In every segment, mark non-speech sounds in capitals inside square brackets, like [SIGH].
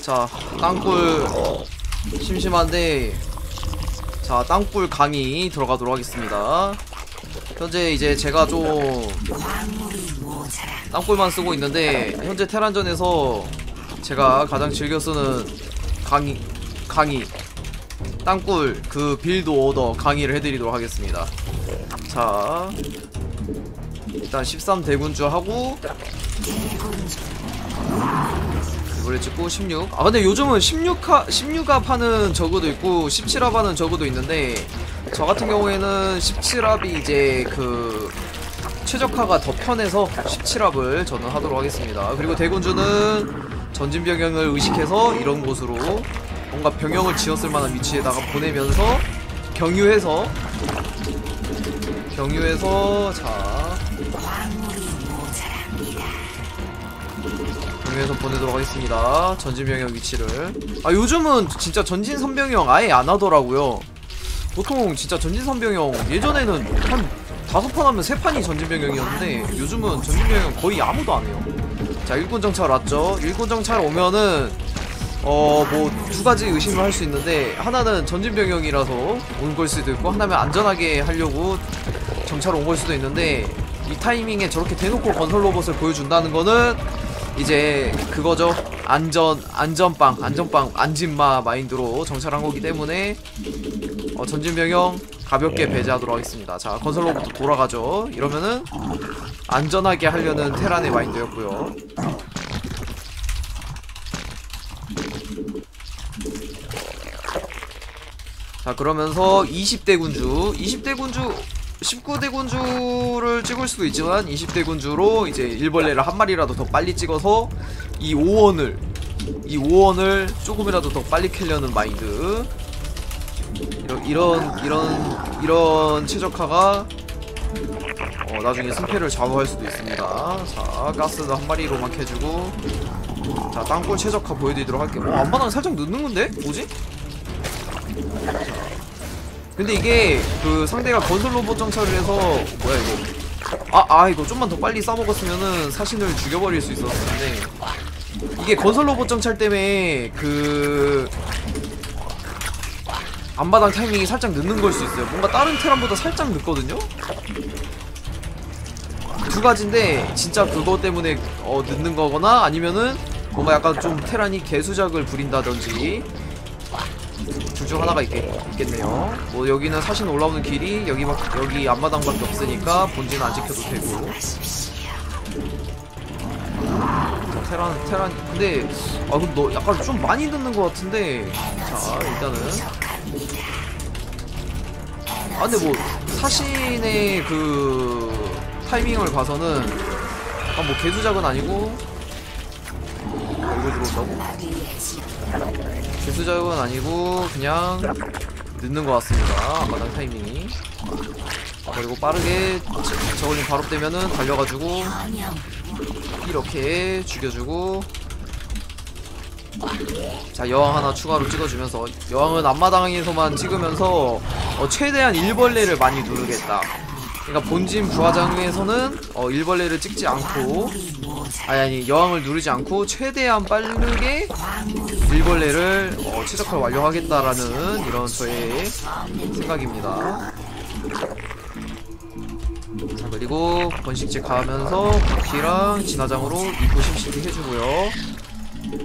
자 땅굴 심심한데 자 땅굴 강의 들어가도록 하겠습니다. 현재 이제 제가 좀 땅굴만 쓰고 있는데 현재 테란전에서 제가 가장 즐겨 쓰는 강의 강의 땅굴 그 빌드 오더 강의를 해드리도록 하겠습니다. 자 일단 13 대군주 하고 이번에 찍고 16. 아 근데 요즘은 16화 16합 하는 저그도 있고 17합 하는 저그도 있는데 저 같은 경우에는 17합이 이제 그 최적화가 더 편해서 17합을 저는 하도록 하겠습니다. 그리고 대군주는 전진 병영을 의식해서 이런 곳으로 뭔가 병영을 지었을 만한 위치에다가 보내면서 경유해서 경유해서 자 경유해서 보내도록 하겠습니다. 전진 병영 위치를. 아 요즘은 진짜 전진 선병영 아예 안 하더라고요. 보통 진짜 전진 선병영 예전에는 한 다섯 판 하면 세 판이 전진 병영이었는데 요즘은 전진 병영 거의 아무도 안 해요. 자 일꾼 정찰 왔죠. 일꾼 정찰 오면은 어 뭐 두 가지 의심을 할 수 있는데 하나는 전진 병영이라서 온 걸 수도 있고 하나는 안전하게 하려고 정찰 온 걸 수도 있는데 이 타이밍에 저렇게 대놓고 건설 로봇을 보여준다는 거는 이제 그거죠 안전 안전빵 안전빵 안진마 마인드로 정찰한 거기 때문에 어, 전진 병영 가볍게 배제하도록 하겠습니다. 자 건설 로봇 돌아가죠. 이러면은 안전하게 하려는 테란의 마인드였고요. 자 그러면서 20대 군주 20대 군주 19대 군주를 찍을 수도 있지만 20대 군주로 이제 일벌레를 한 마리라도 더 빨리 찍어서 이 5원을 이 5원을 조금이라도 더 빨리 캐려는 마인드 이런 이런 이런 이런 최적화가 어, 나중에 승패를 좌우할 수도 있습니다. 자 가스도 한 마리로만 캐주고 자 땅굴 최적화 보여드리도록 할게요. 어 안마당 살짝 늦는 건데 뭐지? 근데 이게 그 상대가 건설 로봇 정찰을 해서 뭐야 이거? 아, 아 이거 좀만 더 빨리 싸먹었으면은 사신을 죽여버릴 수 있었는데. 이게 건설 로봇 정찰 때문에 그 앞마당 타이밍이 살짝 늦는 걸 수 있어요. 뭔가 다른 테란보다 살짝 늦거든요? 두 가지인데 진짜 그거 때문에 어 늦는 거거나 아니면은 뭔가 약간 좀 테란이 개수작을 부린다든지. 둘 중 하나가 있겠, 있겠네요. 뭐 여기는 사신 올라오는 길이 여기 막 여기 앞마당밖에 없으니까 본진은 안 지켜도 되고. 자, 테란 테란 근데 아 근데 너 약간 좀 많이 듣는 것 같은데 자 일단은 아 근데 뭐 사신의 그 타이밍을 봐서는 아 뭐 개수작은 아니고 아, 이거 들어온다고? 개수작은 아니고 그냥 늦는 것 같습니다. 앞마당 타이밍이. 아, 그리고 빠르게 저- 저걸링 바로 되면은 달려가지고 이렇게 죽여주고. 자 여왕 하나 추가로 찍어주면서 여왕은 앞마당에서만 찍으면서 어, 최대한 일벌레를 많이 누르겠다 그러니까 본진 부하장에서는 어, 일벌레를 찍지 않고 아니 아니 여왕을 누르지 않고 최대한 빠르게 일벌레를 어, 최적화를 완료하겠다라는 이런 저의 생각입니다. 자 그리고 번식지 가면서 바퀴랑 진화장으로 입구 심시티 해주고요.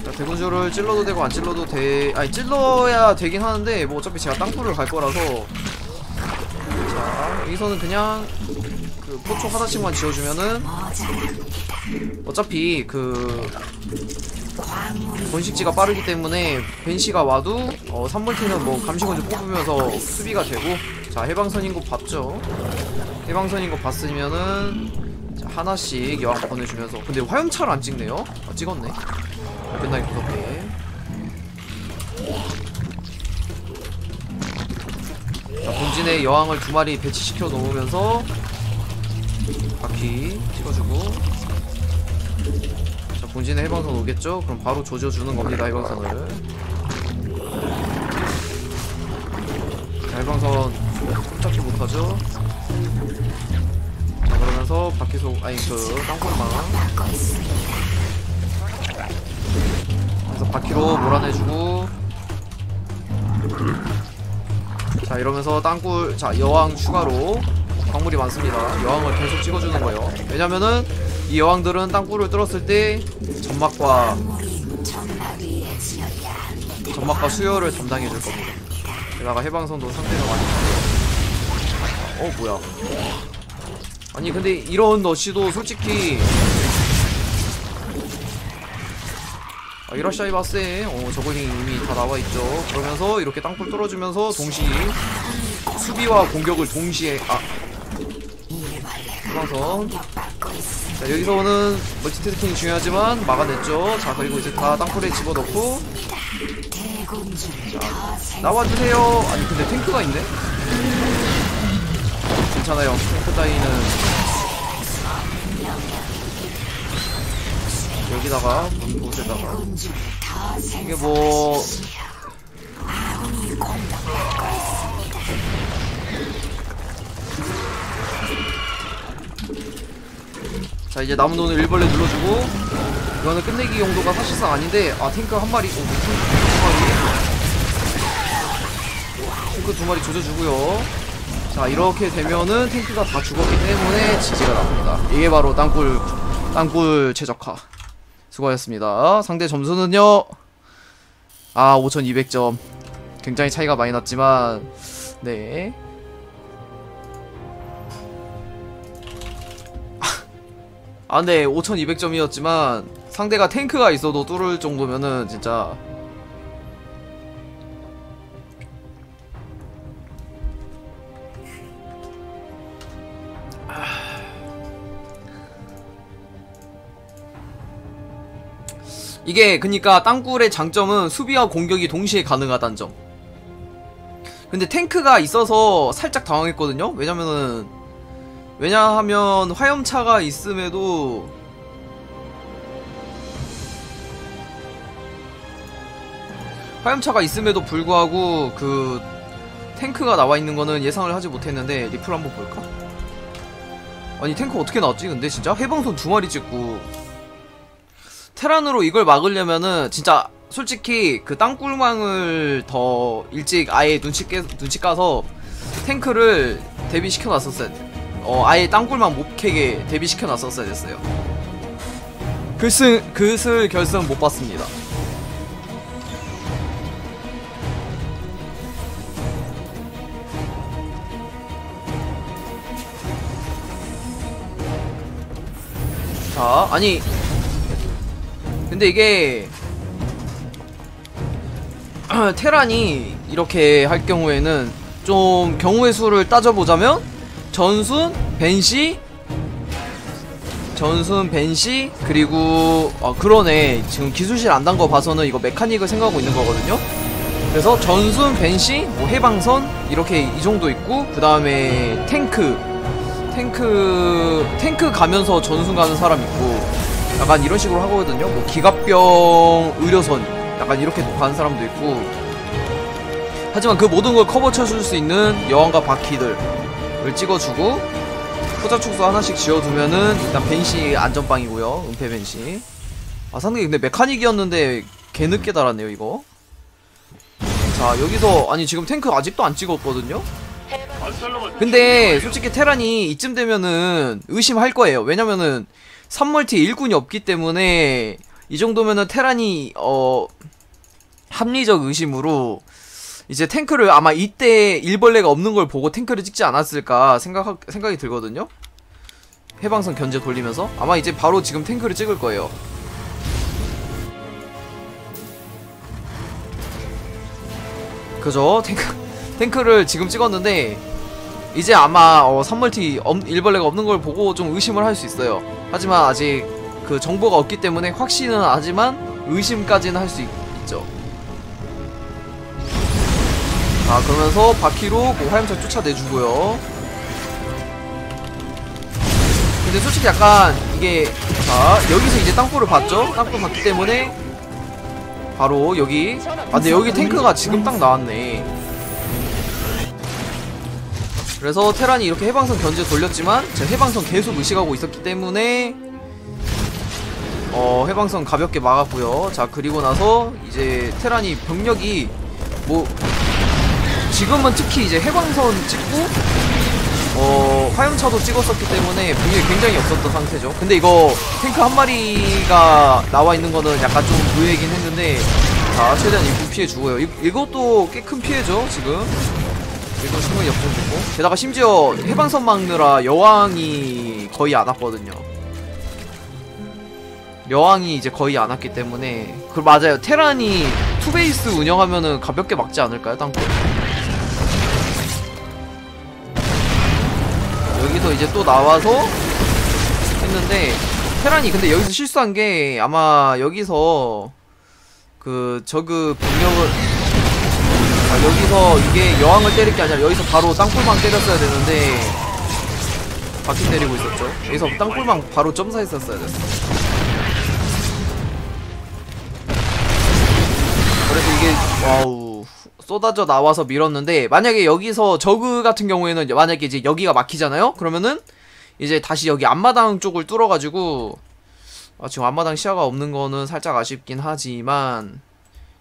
자 대군주를 찔러도 되고 안 찔러도 돼 아니 찔러야 되긴 하는데 뭐 어차피 제가 땅굴을 갈 거라서 자 여기서는 그냥 그 포초 하나씩만 지어주면은 어차피 그 번식지가 빠르기 때문에 벤시가 와도 어, 3멀티는 뭐 감시건조 뽑으면서 수비가 되고 자 해방선인 거 봤죠? 해방선인 거 봤으면은 자, 하나씩 여왕 보내주면서. 근데 화염차를 안 찍네요? 아, 찍었네. 끝나기 무섭게 자 본진에 여왕을 두 마리 배치시켜 놓으면서 바퀴 찍어주고 자 본진에 해방선 오겠죠? 그럼 바로 조져주는 겁니다 해방선을 자 해방선 꼼짝도 못하죠? 자 그러면서 바퀴 속 아니 그 땅굴망 그래서 바퀴로 몰아내주고 자 이러면서 땅굴 자 여왕 추가로 광물이 많습니다. 여왕을 계속 찍어주는 거예요. 왜냐면은 이 여왕들은 땅굴을 뚫었을 때 점막과 점막과 수혈을 담당해줄 겁니다. 게다가 해방선도 상대가 많이 어 뭐야. 아니 근데 이런 러시도 솔직히 아, 이라샤이 바세 어 저글링 이미 다 나와있죠. 그러면서 이렇게 땅굴 뚫어주면서 동시에 수비와 공격을 동시에 아. 해방선 자 여기서는 멀티태스킹이 중요하지만 막아냈죠. 자 그리고 이제 다 땅굴에 집어넣고. 자 나와주세요. 아니 근데 탱크가 있네? 괜찮아요. 탱크 따위는 여기다가 곳에다가. 이게 뭐 자 이제 남은 돈을 일벌레 눌러주고 이거는 끝내기 용도가 사실상 아닌데 아 탱크 한 마리 오, 탱크 두 마리. 탱크 두 마리 조져주고요. 자 이렇게 되면은 탱크가 다 죽었기 때문에 지지가 납니다. 이게 바로 땅굴 땅굴 최적화 수고하셨습니다. 상대 점수는요? 아 5200점. 굉장히 차이가 많이 났지만 네. 아 근데 5200점이었지만 상대가 탱크가 있어도 뚫을 정도면은 진짜 이게 그니까 땅굴의 장점은 수비와 공격이 동시에 가능하다는 점. 근데 탱크가 있어서 살짝 당황했거든요? 왜냐면은 왜냐하면 화염차가 있음에도 화염차가 있음에도 불구하고 그 탱크가 나와 있는 거는 예상을 하지 못했는데 리플 한번 볼까? 아니 탱크 어떻게 나왔지 근데 진짜? 해방선 두 마리 찍고 테란으로 이걸 막으려면은 진짜 솔직히 그 땅굴망을 더 일찍 아예 눈치 깨, 눈치 까서 탱크를 대비시켜 놨었어야 돼. 어 아예 땅굴망 못 캐게 대비시켜 놨었어야 됐어요. 글승 그슬 결승 못 봤습니다. 자 아니 근데 이게 [CLEARS THROAT] 테란이 이렇게 할 경우에는 좀 경우의 수를 따져보자면 전순, 벤시 전순, 벤시 그리고 아 그러네. 지금 기술실 안 단 거 봐서는 이거 메카닉을 생각하고 있는 거거든요. 그래서 전순, 벤시, 뭐 해방선 이렇게 이 정도 있고 그 다음에 탱크. 탱크 탱크 가면서 전순 가는 사람 있고 약간 이런 식으로 하거든요. 뭐 기갑병 의료선 약간 이렇게 가는 사람도 있고. 하지만 그 모든 걸 커버 쳐줄 수 있는 여왕과 바퀴들을 찍어주고 후자 축소 하나씩 지어두면은 일단 벤시 안전빵이고요. 은폐 벤시. 아 상당히 근데 메카닉이었는데 개늦게 달았네요 이거. 자 여기서 아니 지금 탱크 아직도 안 찍었거든요? 근데 솔직히 테란이 이쯤 되면은 의심할 거예요. 왜냐면은 3멀티 1군이 없기 때문에 이 정도면은 테란이 어 합리적 의심으로 이제 탱크를 아마 이때 일벌레가 없는 걸 보고 탱크를 찍지 않았을까 생각 생각이 들거든요. 해방선 견제 돌리면서 아마 이제 바로 지금 탱크를 찍을 거예요. 그죠? 탱크 탱크를 지금 찍었는데 이제 아마 어, 3멀티 엄, 일벌레가 없는 걸 보고 좀 의심을 할 수 있어요. 하지만 아직 그 정보가 없기 때문에 확신은 하지만 의심까지는 할 수 있죠. 자 그러면서 바퀴로 그 화염차 쫓아내주고요. 근데 솔직히 약간 이게 자 여기서 이제 땅굴을 봤죠? 땅굴 봤기 때문에 바로 여기 아 근데 여기 탱크가 지금 딱 나왔네. 그래서 테란이 이렇게 해방선 견제 돌렸지만 제가 해방선 계속 의식하고 있었기 때문에 어 해방선 가볍게 막았고요. 자 그리고 나서 이제 테란이 병력이 뭐 지금은 특히 이제 해방선 찍고 어 화염차도 찍었었기 때문에 병력이 굉장히 없었던 상태죠. 근데 이거 탱크 한 마리가 나와 있는 거는 약간 좀 의외이긴 했는데 자 최대한 입구 피해 주고요. 이, 이것도 꽤 큰 피해죠 지금 이거 충분히 역전됐고. 게다가 심지어 해방선 막느라 여왕이 거의 안 왔거든요. 여왕이 이제 거의 안 왔기 때문에. 그 맞아요. 테란이 투베이스 운영하면은 가볍게 막지 않을까요 땅굴? 여기서 이제 또 나와서 했는데 테란이 근데 여기서 실수한 게 아마 여기서 그 저그 병력을 아, 여기서 이게 여왕을 때릴 게 아니라 여기서 바로 땅굴망 때렸어야 되는데 바퀴 때리고 있었죠. 여기서 땅굴망 바로 점사했었어야 됐어. 그래서 이게 와우 쏟아져 나와서 밀었는데 만약에 여기서 저그 같은 경우에는 만약에 이제 여기가 막히잖아요? 그러면은 이제 다시 여기 앞마당 쪽을 뚫어가지고 아, 지금 앞마당 시야가 없는 거는 살짝 아쉽긴 하지만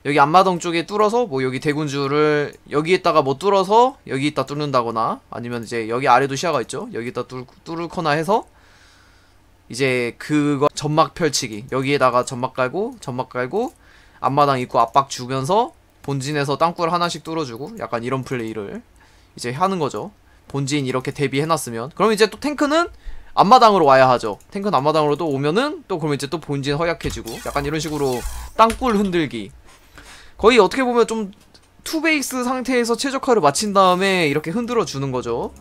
여기 앞마당 쪽에 뚫어서 뭐 여기 대군주를 여기에다가 뭐 뚫어서 여기에다 뚫는다거나 아니면 이제 여기 아래도 시야가 있죠? 여기에다 뚫, 뚫거나 해서 이제 그거 점막 펼치기. 여기에다가 점막 깔고 점막 깔고 앞마당 입구 압박 주면서 본진에서 땅굴 하나씩 뚫어주고 약간 이런 플레이를 이제 하는 거죠. 본진 이렇게 대비해놨으면. 그럼 이제 또 탱크는 앞마당으로 와야 하죠. 탱크는 앞마당으로 또 오면은 또 그러면 이제 또 본진 허약해지고 약간 이런 식으로 땅굴 흔들기 거의 어떻게 보면 좀 투베이스 상태에서 최적화를 마친 다음에 이렇게 흔들어 주는 거죠